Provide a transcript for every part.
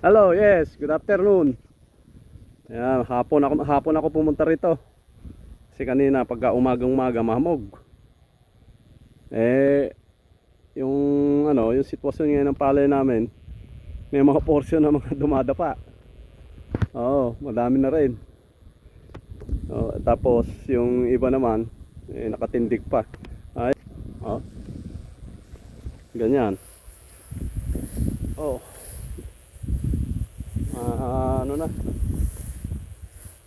Hello, yes, good afternoon. Ayan, hapon ako, hapon ako pumunta rito. Kasi kanina pagka umagang umaga mahamog. Eh, yung ano, yung sitwasyon ngayon ng palay namin, may mga portion na mga dumadapa. Oo, madami na rin. Oo, tapos yung iba naman, eh, nakatindig pa. Ay, oh. Ganyan. Oh. Ah, ano na?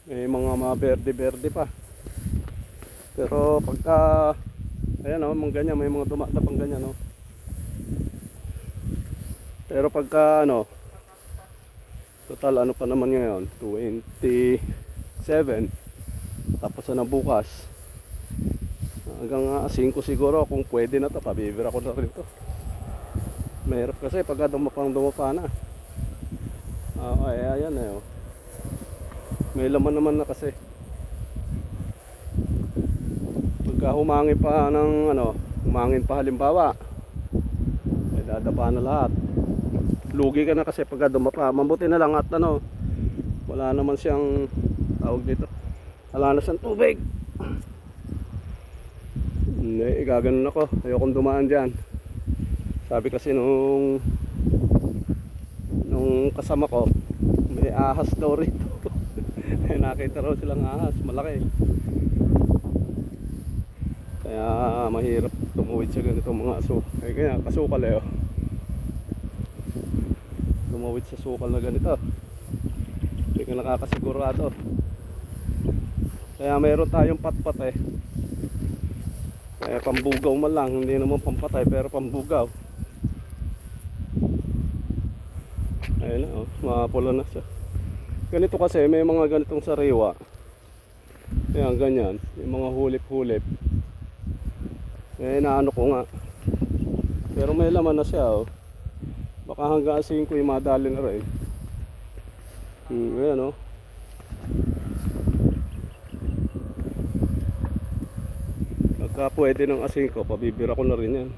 May mga mga berde-berde pa. Pero pagka ayan oh, mga ganyan, may mga dumatapang ganyan oh. Pero pagka ano, total ano pa naman ngayon, 27. Tapos na bukas. Hanggang ah, 5 siguro kung pwede na to, pabibira ko na rin to. Mahirap kasi pagka dumapang dumapa na. Ah, ay, ayan eh. oh. May laman naman na kasi. Pagka humangin pa ng ano, humangin pa halimbawa, ay dadapa na lahat. Lugi ka na kasi pagka dumapa. Mabuti na lang at ano, wala naman siyang tawag dito. Wala na siyang tubig. Hindi, gaganon ako. Ayokong dumaan dyan. Sabi kasi nung nung kasama ko, may ahas daw rito. Nakita raw silang ahas, malaki. Kaya mahirap tumuwid sa ganitong mga aso. Eh kaya kasukal eh. oh. Tumawid sa sukal na ganito. Hindi ka nakakasigurado. Kaya mayroon tayong patpat eh. Kaya pambugaw man lang, hindi naman pampatay pero pambugaw. Ayun na, oh, mapula na siya. Ganito kasi, may mga ganitong sariwa. Ayan, ganyan. Yung mga hulip-hulip. Eh, naano ko nga. Pero may laman na siya, oh. Baka hanggang 5 yung madali na rin. Hmm, ayan, oh. Pagka pwede ng asin ko, pabibira ko na rin yan.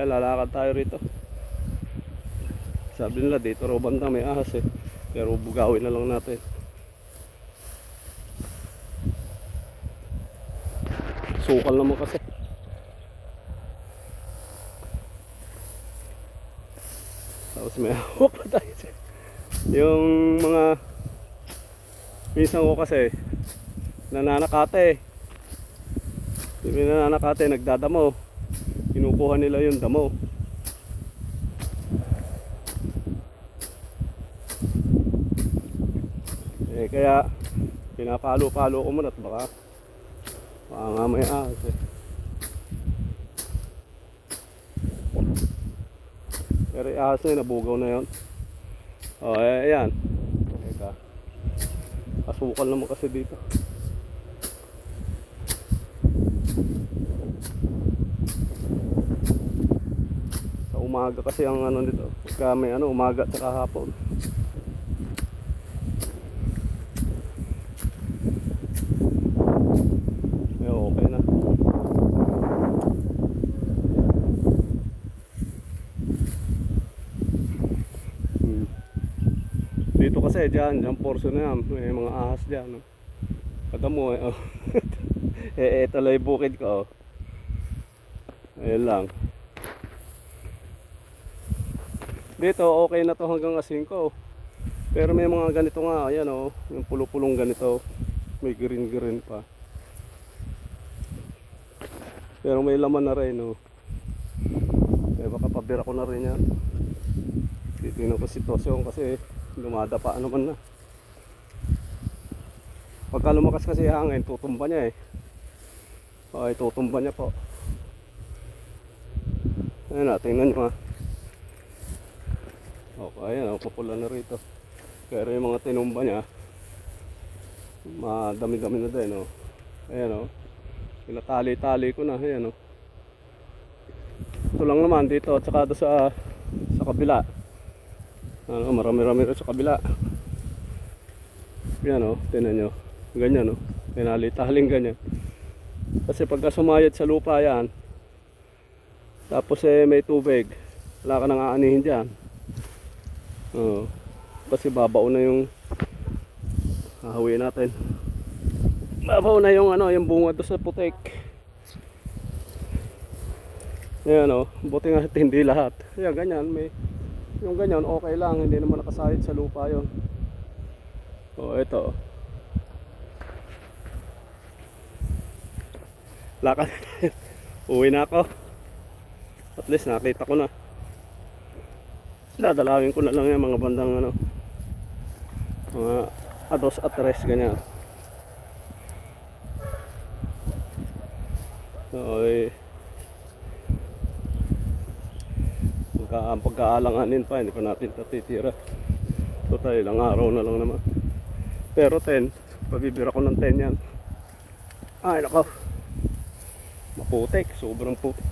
Eh, lalakad tayo rito. Sabi nila dito raw banda may ahas eh. Pero bugawin na lang natin. Sukal naman kasi. Tapos may hawak pa tayo. Yung mga minsan ko kasi nananakate. Yung nananakate nagdadamo. Kinukuha nila yung damo. Eh kaya pinapalo-palo ko muna at baka baka nga may ahas eh. Pero ahas na yun, nabugaw na yun. O eh, ayan. Teka. Asukal naman kasi dito. Sa umaga kasi ang ano dito. Pagka may ano, umaga at saka hapon. Eh, okay na. Hmm. Dito kasi dyan, dyan portion na yan. May mga ahas dyan. No? Kada mo eh. Oh. eh, lang yung bukid ko. Oh. Ayun lang. Dito, okay na to hanggang asin ko. Pero may mga ganito nga, ayan oh, yung pulo-pulong ganito. May green-green pa. Pero may laman na rin, oh. Eh, baka pabira ko na rin yan. Titignan ko sitwasyon kasi lumadapa naman na. Pagka lumakas kasi hangin, tutumba niya eh. Okay, tutumba niya po. Ayan na, tingnan nyo ha. Okay, ayan, papula na rito. Pero yung mga tinumba niya, madami-dami na din, oh. Ayan, oh. Pinatali-tali ko na, ayan, oh. Ito lang naman dito, at saka sa, sa kabila. Ano, marami-rami rin sa kabila. Yan, oh, tinan nyo. Ganyan, oh. Pinali-taling ganyan. Kasi pagka sumayad sa lupa yan, tapos eh may tubig, wala ka nang aanihin dyan. Oo. Kasi babaw na yung hahawiin natin. Babaw na yung ano, yung bunga doon sa putek. Ayan o, buti nga hindi lahat. Ayan, ganyan, may yung ganyan, okay lang, hindi naman nakasahid sa lupa yon. O, ito. Lakad. Uwi na ako. At least nakita ko na. Dadalawin ko na lang yung mga bandang ano. Mga ados at tres ganyan. So, pagka, pagkaalanganin pa, hindi pa natin tatitira. Total, ilang araw na lang naman. Pero 10, pabibira ko ng 10 yan. Ay, nako. Maputik, sobrang putik.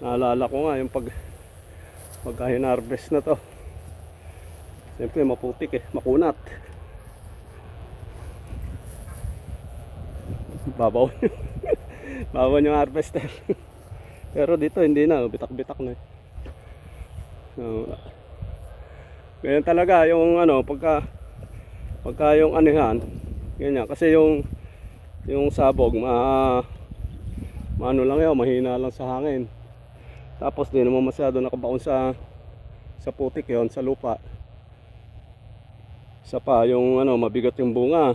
Naalala ko nga yung pag pagka hinarvest na to. Siyempre maputik eh, makunat. Babaw. Babaw yung harvester. Pero dito hindi na, bitak-bitak na eh. So, ganyan talaga yung ano, pagka pagka yung anihan, ganyan. Kasi yung yung sabog, ma, maano lang yun, mahina lang sa hangin. Tapos di naman masyado nakabaon sa sa putik yon sa lupa. Isa pa yung ano, mabigat yung bunga.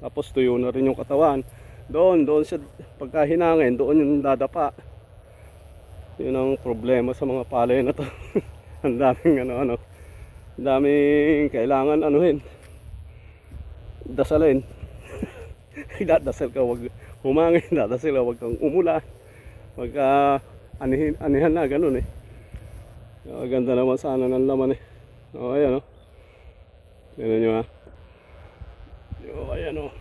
Tapos tuyo na rin yung katawan. Doon, doon sa pagkahinangin, doon yung dadapa. Yun ang problema sa mga palay na to. ang daming ano ano. Ang daming kailangan anuhin. Dasalin. Dadasal ka wag humangin, dadasal ka wag kang umulan. Wag ka anihin, anihan na ganun eh. Oh, ganda naman sana ng laman eh. Oh, ayan oh. Tignan nyo ha. Oh, ayan oh.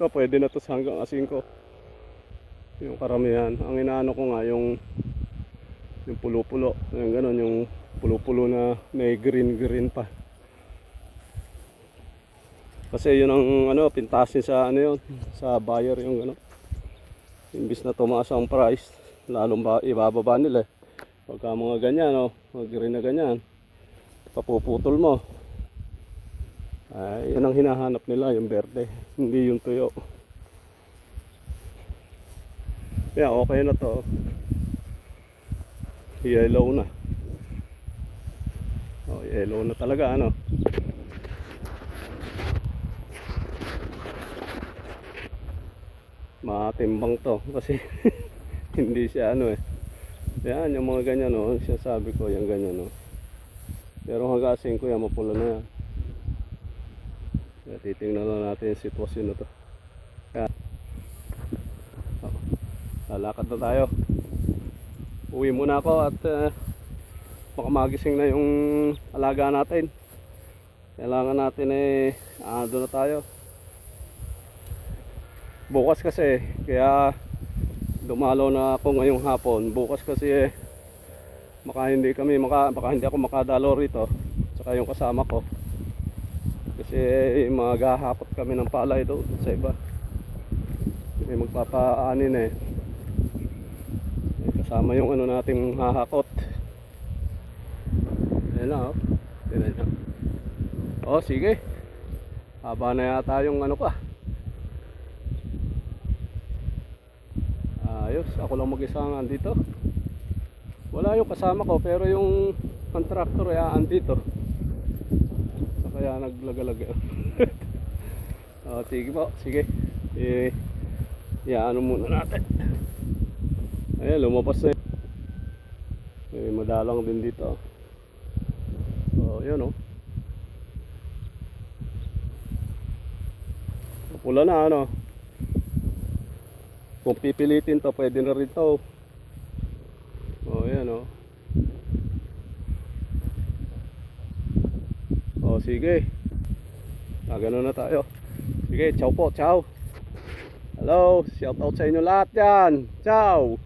So, pwede na to hanggang asin ko. Yung karamihan. Ang inaano ko nga yung yung pulo-pulo. Yung ganun, yung pulo-pulo na may green-green pa. Kasi yun ang ano, pintasin sa ano yun, sa buyer yung ano. Imbis na tumaas ang price, lalong ba, ibababa nila. eh. Pagka mga ganyan, oh, mga green na ganyan, papuputol mo. Ay, yan ang hinahanap nila, yung berde, hindi yung tuyo. Yeah, okay na to. Yellow na. Oh, yellow na talaga ano. Matimbang to kasi hindi siya ano eh. Yan, yung mga ganyan no, siya sabi ko, yung ganyan no. Pero hagasin ko yan, mapula na yan. Kaya na natin yung sitwasyon na to. Kaya, oh, lalakad na tayo. Uwi muna ako at uh, baka magising na yung alaga natin. Kailangan natin eh, doon na tayo. Bukas kasi, kaya dumalaw na ako ngayong hapon. Bukas kasi eh, baka hindi kami, maka, baka hindi ako makadalo rito. Saka yung kasama ko. Kasi eh, maghahakot kami ng palay doon sa iba. May magpapaanin eh. Kasama yung ano nating hahakot. Ayan na oh. Tignan nyo. Oh, sige. Haba na yata yung ano ka. Ayos, ako lang mag-isa ang andito. Wala yung kasama ko pero yung contractor ay andito. So, kaya naglagalag. oh, sige po, sige. Eh, ano muna natin. Ayan, lumabas na. Eh, madalang din dito. Oh, yun oh. Pula na ano. Kung pipilitin to, pwede na rin to. Oh, yan oh. Oh, sige. Ah, ganun na tayo. Sige, ciao po, ciao. Hello, shout out sa inyo lahat yan. Ciao.